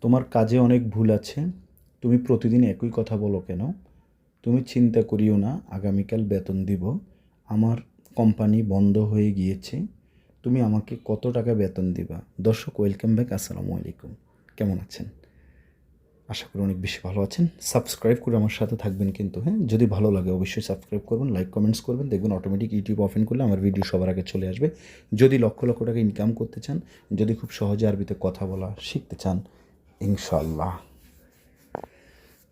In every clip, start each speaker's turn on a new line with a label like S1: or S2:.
S1: তোমার কাজে অনেক ভুল আছে। তুমি প্রতিদিন একই কথা বলো কেন? তুমি চিন্তা করিও না, আগামীকাল বেতন দিব। আমার কোম্পানি বন্ধ হয়ে গিয়েছে। তুমি আমাকে কত টাকা বেতন দিবা? দর্শক, ওয়েলকাম ব্যাক, আসসালামু আলাইকুম। কেমন আছেন? আশা করি অনেক বেশি ভালো আছেন। সাবস্ক্রাইব করে আমার সাথে থাকবেন কিন্তু হ্যাঁ? যদি ভালো লাগে অবশ্যই সাবস্ক্রাইব করবেন, লাইক, কমেন্টস করবেন। দেখবেন অটোমেটিক ইউটিউব ওপেন করলে আমার ভিডিও সবার আগে চলে আসবে। যদি লক্ষ লক্ষ টাকা ইনকাম করতে চান, যদি খুব সহজে আরবিতে কথা বলা শিখতে চান ইনশাল্লাহ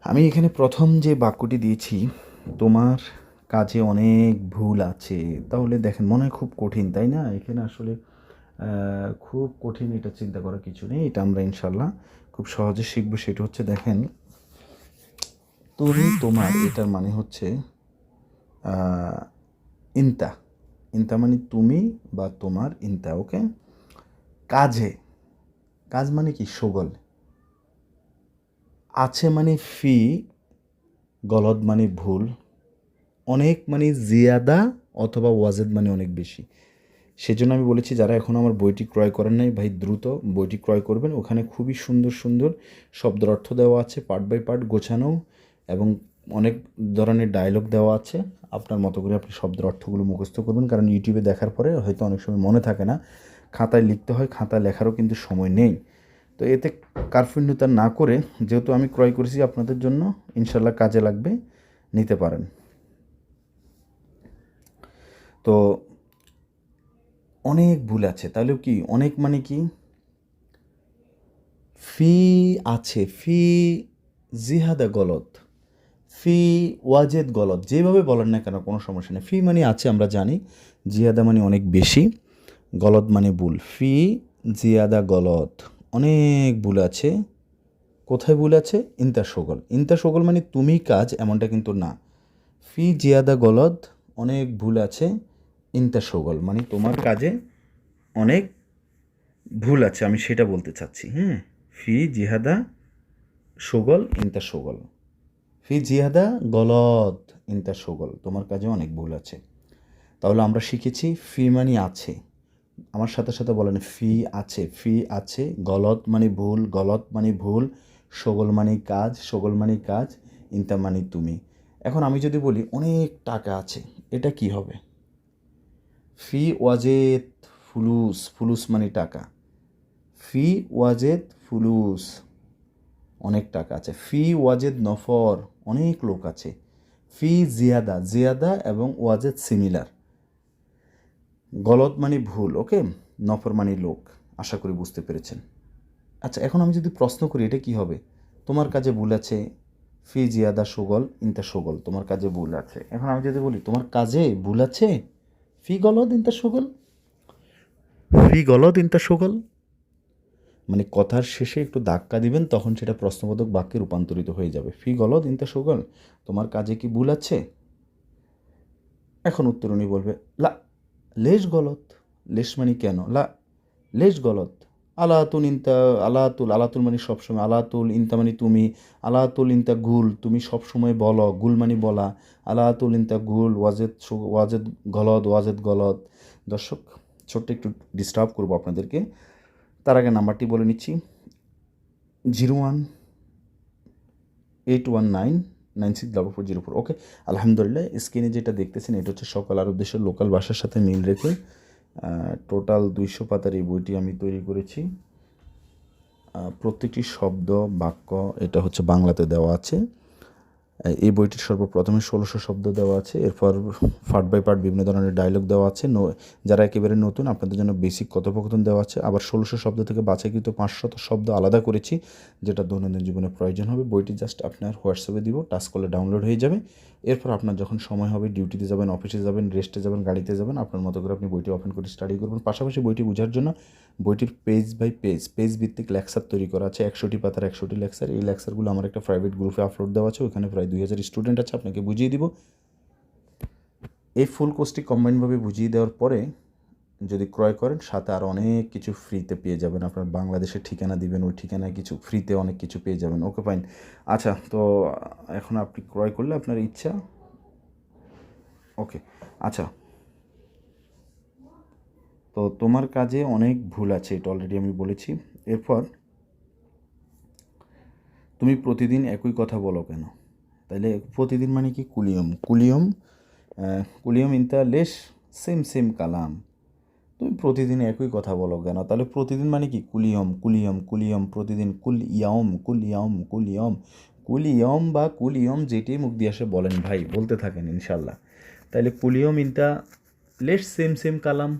S1: আমি এখানে প্রথম যে বাক্যটি দিয়েছি, তোমার কাজে অনেক ভুল আছে, তাহলে দেখেন মনে হয় খুব কঠিন, তাই না? এখানে আসলে খুব কঠিন এটা চিন্তা করার কিছু নেই, এটা আমরা ইনশাল্লাহ খুব সহজে শিখব, সেটা হচ্ছে দেখেন, তুমি তোমার, এটার মানে হচ্ছে ইনতা। ইনতা মানে তুমি বা তোমার ইনতা, ওকে? কাজে। কাজ মানে কি? সগল আছে মানে ফি, গলদ মানে ভুল, অনেক মানে জিয়াদা অথবা ওয়াজেদ মানে অনেক বেশি। সেজন্য আমি বলেছি, যারা এখন আমার বইটি ক্রয় করেন নাই, ভাই দ্রুত বইটি ক্রয় করবেন। ওখানে খুবই সুন্দর সুন্দর শব্দের অর্থ দেওয়া আছে, পার্ট বাই পার্ট গোছানো এবং অনেক ধরনের ডায়লগ দেওয়া আছে। আপনার মতো করে আপনি শব্দের অর্থগুলো মুখস্থ করবেন, কারণ ইউটিউবে দেখার পরে হয়তো অনেক সময় মনে থাকে না। খাতায় লিখতে হয়, খাতায় লেখারও কিন্তু সময় নেই। তো এতে কার্ফিন্যতা না করে যেহেতু আমি ক্রয় করেছি আপনাদের জন্য ইনশাল্লাহ কাজে লাগবে, নিতে পারেন। তো অনেক ভুল আছে, তাহলে কি অনেক মানে কি? ফি আছে, ফি জিহাদা গলত, ফি ওয়াজেদ গলত, যেভাবে বলেন না কেন কোনো সমস্যা নেই। ফি মানে আছে, আমরা জানি জিয়াদা মানে অনেক বেশি, গলত মানে ভুল। ফি জিয়াদা গলত। অনেক ভুল আছে। কোথায় ভুল আছে? ইন্তা সগল। ইন্তা সগল মানে তুমি কাজ এমনটা কিন্তু না। ফি জিয়াদা গলদ, অনেক ভুল আছে। ইন্তা সগল মানে তোমার কাজে অনেক ভুল আছে, আমি সেটা বলতে চাচ্ছি। হ্যাঁ ফি জিহাদা সগল ইন্তা সগল। ফি জিহাদা গলদ ইন্তা সগল, তোমার কাজে অনেক ভুল আছে। তাহলে আমরা শিখেছি, ফি মানে আছে। আমার সাথে সাথে বলেন ফি আছে ফি আছে, গলত মানে ভুল, গলত মানে ভুল, সগল মানে কাজ, সগল মানে কাজ ইন্তা মানে তুমি। এখন আমি যদি বলি অনেক টাকা আছে, এটা কি হবে? ফি ওয়াজেদ ফুলুস ফুলুস মানে টাকা। ফি ওয়াজেদ ফুলুস, অনেক টাকা আছে। ফি ওয়াজেদ নফর, অনেক লোক আছে। ফি জিয়াদা জিয়াদা এবং ওয়াজেদ সিমিলার। গলত মানে ভুল ওকে? নফর মানে লোক আশা করি বুঝতে পেরেছেন। আচ্ছা এখন আমি যদি প্রশ্ন করি এটা কি হবে? তোমার কাজে ভুল আছে ফি জিয়াদা সুগল ইন্তা সুগল তোমার কাজে ভুল আছে। এখন আমি যদি বলি তোমার কাজে ভুল আছে ফি গলদ ইন্তা সুগল? ফি গলদ ইন্তা সুগল? মানে কথার শেষে একটু ধাক্কা দিবেন তখন সেটা প্রশ্নবোধক বাক্যে রূপান্তরিত হয়ে যাবে। ফি গলদ ইন্তা সুগল তোমার কাজে কি ভুল আছে? এখন উত্তরণী বলবে লা লেশ গলত, লেশ মানে কেন? লা, লেশ গলত। আলাতুল ইনতা, আলাতুল আলাতুল মানে সবসময়, আলাতুল ইনতা মানে তুমি, আলাতুল ইনতা গুল, তুমি সবসময় বলো, গুল মানে বলা। আলাতুল ইনতা গুল, ওয়াজেদ ওয়াজেদ গলদ ওয়াজেদ গলদ দর্শক, ছোট্ট একটু ডিস্টার্ব করব আপনাদেরকে। তার আগে নাম্বারটি বলে নিচ্ছি, zero one, eight one nine nine six double four zero four. Okay? আলহামদুলিল্লাহ, স্ক্রিনে যেটা দেখতেছেন, এটা হচ্ছে সকল আরব দেশের লোকাল ভাষার সাথে মিল রেখে টোটাল দুইশো পাতার এই বইটি আমি তৈরি করেছি। প্রত্যেকটি শব্দ, বাক্য, এটা হচ্ছে বাংলাতে দেওয়া আছে। এই বইটির সর্বপ্রথমে ষোলোশো শব্দ দেওয়া আছে, এরপর পার্ট বাই পার্ট বিভিন্ন ধরনের ডায়লগ দেওয়া আছে যারা একেবারে নতুন, আপনাদের জন্য বেসিক কথোপকথন দেওয়া আছে, আবার ষোলোশো শব্দ থেকে বাছাইকৃত পাঁচশত শব্দ আলাদা করেছি, যেটা দৈনন্দিন জীবনে প্রয়োজন হবে, বইটি জাস্ট আপনার হোয়াটসঅ্যাপে দিব টাচ করলে ডাউনলোড হয়ে যাবে, এরপর আপনার যখন সময় হবে ডিউটিতে যাবেন অফিসে যাবেন রেস্টে যাবেন, গাড়িতে যাবেন, আপনার মতো করে আপনি বইটি ওপেন করে স্টাডি করবেন, পাশাপাশি বইটি বোঝার জন্য বইটির পেজ বাই পেজ পেজ ভিত্তিক লেকচার তৈরি করা আছে, একশোটি পাতার একশোটি লেকচার এই লেকচারগুলো আমার একটা প্রাইভেট গ্রুপে আপলোড দেওয়া আছে, ওখানে প্রায় দুই হাজার স্টুডেন্ট আছে, আপনাকে বুঝিয়ে দিব। এই ফুল কোর্সটি কম্বাইনভাবে বুঝিয়ে দেওয়ার পরে যদি ক্রয় করেন, সাথে আর অনেক কিছু ফ্রিতে পেয়ে যাবেন। আপনার বাংলাদেশের ঠিকানা দিবেন, ওই ঠিকানায় কিছু ফ্রিতে অনেক কিছু পেয়ে যাবেন। ওকে ফাইন আচ্ছা তো এখন আপনি ক্রয় করলে আপনার ইচ্ছা? ওকে আচ্ছা। তো তোমার কাজে অনেক ভুল আছে, এটা অলরেডি আমি বলেছি। এরপর, তুমি প্রতিদিন একই কথা বলো কেন? তাইলে প্রতিদিন মানে কি? কুলিয়ম। কুলিয়ম কুলিয়ম ইনতা লেশ, সেম সেম কালাম। তুমি প্রতিদিন একই কথা বলো কেন? তাহলে প্রতিদিন মানে কি? কুলিয়ম কুলিয়ম কুলিয়ম, প্রতিদিন কুল ইয়ম কুল ইয়ম কুল ইয়ম কুল ইয়ম বা কুল ইয়ম যেটি মুখ দিয়ে আসে বলেন ভাই, বলতে থাকেন ইনশাল্লাহ। তাহলে কুলিয়ম ইনটা লেস সেম সেম কালাম।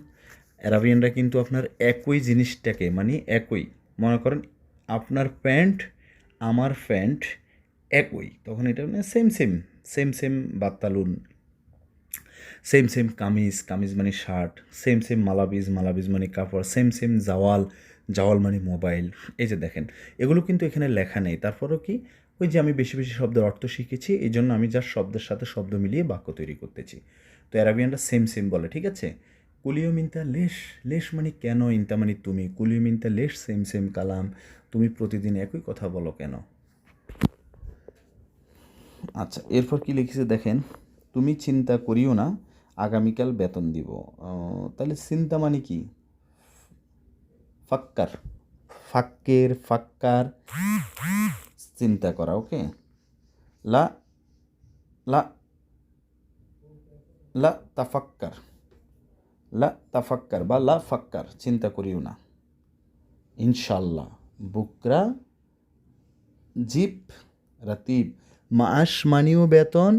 S1: অ্যারাবিয়ানরা কিন্তু আপনার একই জিনিসটাকে মানে একই, মনে করেন, আপনার প্যান্ট, আমার প্যান্ট একই, তখন এটা মানে সেম সেম সেম সেম বাত্তালুন সেম সেম কামিজ কামিজ মানে শার্ট সেম সেম মালাবিজ মালাবিজ মানে কাপড় সেম সেম জাওয়াল জাওয়াল মানে মোবাইল। এই যে দেখেন, এগুলো কিন্তু এখানে লেখা নেই। তারপরেও কি? ওই যে আমি বেশি বেশি শব্দের অর্থ শিখেছি এই জন্য আমি যার শব্দের সাথে শব্দ মিলিয়ে বাক্য তৈরি করতেছি। তো অ্যারাবিয়ানরা সেম সেম বলে, ঠিক আছে? কুলিও মিনতা লেশ লেশ মানে কেন ইনতা মানে তুমি? কুলিও মিনতা লেশ সেম সেম কালাম, তুমি প্রতিদিন একই কথা বলো কেন? আচ্ছা এরপর কি লিখেছে দেখেন, তুমি চিন্তা করিও না, আগামীকাল বেতন দিব। তাহলে চিন্তা মানে কি? ফাক্কার। ফাক্কের, ফাক্কার। চিন্তা করা, ওকে? লা লা লা তাফাক্কার। লা তাফাক্কার বা লা ফাক্কার, চিন্তা করিও না। ইনশাল্লাহ বুকরা, জিপ, রাতিব। মাস মানিও বেতন,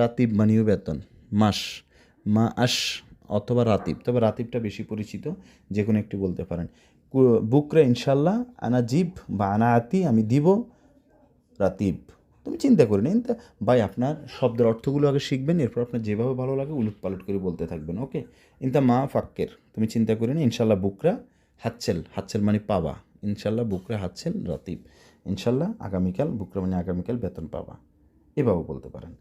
S1: রাতিব মানিও বেতন। মাস মা আস অথবা রাতিব। তবে রাতিবটা বেশি পরিচিত, যে কোনো একটি বলতে পারেন। বুকরা ইনশাল্লাহ, আনা জিব বা আনা আতি, আমি দিব রাতিব। তুমি চিন্তা করে নিন ভাই আপনার শব্দের অর্থগুলো আগে শিখবেন, এরপর আপনার যেভাবে ভালো লাগে উলুট পালট করে বলতে থাকবেন, ওকে? ইনতা মা ফাক্কের, তুমি চিন্তা করে নিন, ইনশাল্লাহ বুকরা হাতছেল হাতছেল মানে পাবা ইনশাল্লাহ বুকরা হাতছেল, রাতিব। ইনশাল্লাহ আগামীকাল, বুকরা মানে আগামীকাল বেতন পাবা এভাবে বলতে পারেন।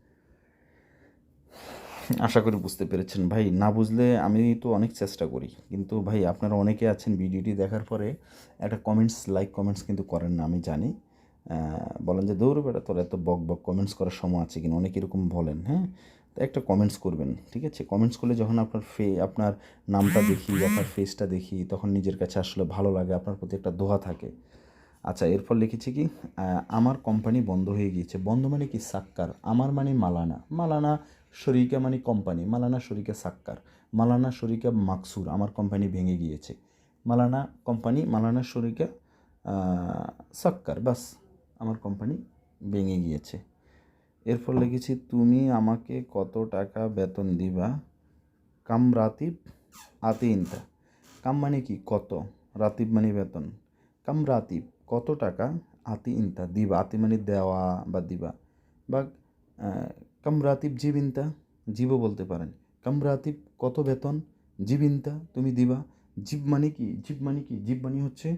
S1: আশা করি বুঝতে পেরেছেন। ভাই, না বুঝলে আমি তো অনেক চেষ্টা করি। কিন্তু ভাই, আপনারা অনেকে আছেন ভিডিওটি দেখার পরে একটা কমেন্টস লাইক কমেন্টস কিন্তু করেন না, আমি জানি। বলেন যে, দৌড় বেটা তোর এত বক বক কমেন্টস করার সময় আছে কিনা? অনেক এরকম বলেন হ্যাঁ? তো একটা কমেন্টস করবেন, ঠিক আছে? কমেন্টস করলে যখন আপনার ফে, আপনার নামটা দেখি, আপনার ফেসটা দেখি, তখন নিজের কাছে আসলে ভালো লাগে, আপনার প্রতি একটা দোহা থাকে। আচ্ছা এরপর লিখেছি কি? আমার কোম্পানি বন্ধ হয়ে গিয়েছে। বন্ধ মানে কি? সাক্কার। আমার মানে মালানা। মালানা শরিকা মানে কোম্পানি মালানা শরিকা সাক্কার। মালানা শরিকা মাকসুর। আমার কোম্পানি ভেঙে গিয়েছে। মালানা কোম্পানি মালানা শরিকা সাক্কার। বাস আমার কোম্পানি ভেঙে গিয়েছে। এরপর লিখেছি, তুমি আমাকে কত টাকা বেতন দিবা? কাম রাতিব, আতি ইনতা। কাম মানে কি? কত? রাতিব মানে বেতন। কাম রাতিব। কত টাকা আতি ইনতা? দিবা, আতি মানে দেওয়া বা দিবা। বা কামরাতিব জীবিন্তা জীব বলতে পারেন। কামরাতিব কত বেতন? জীবিনতা, তুমি দিবা। জীব মানে কি? জীব মানে কি? জীব মানে হচ্ছে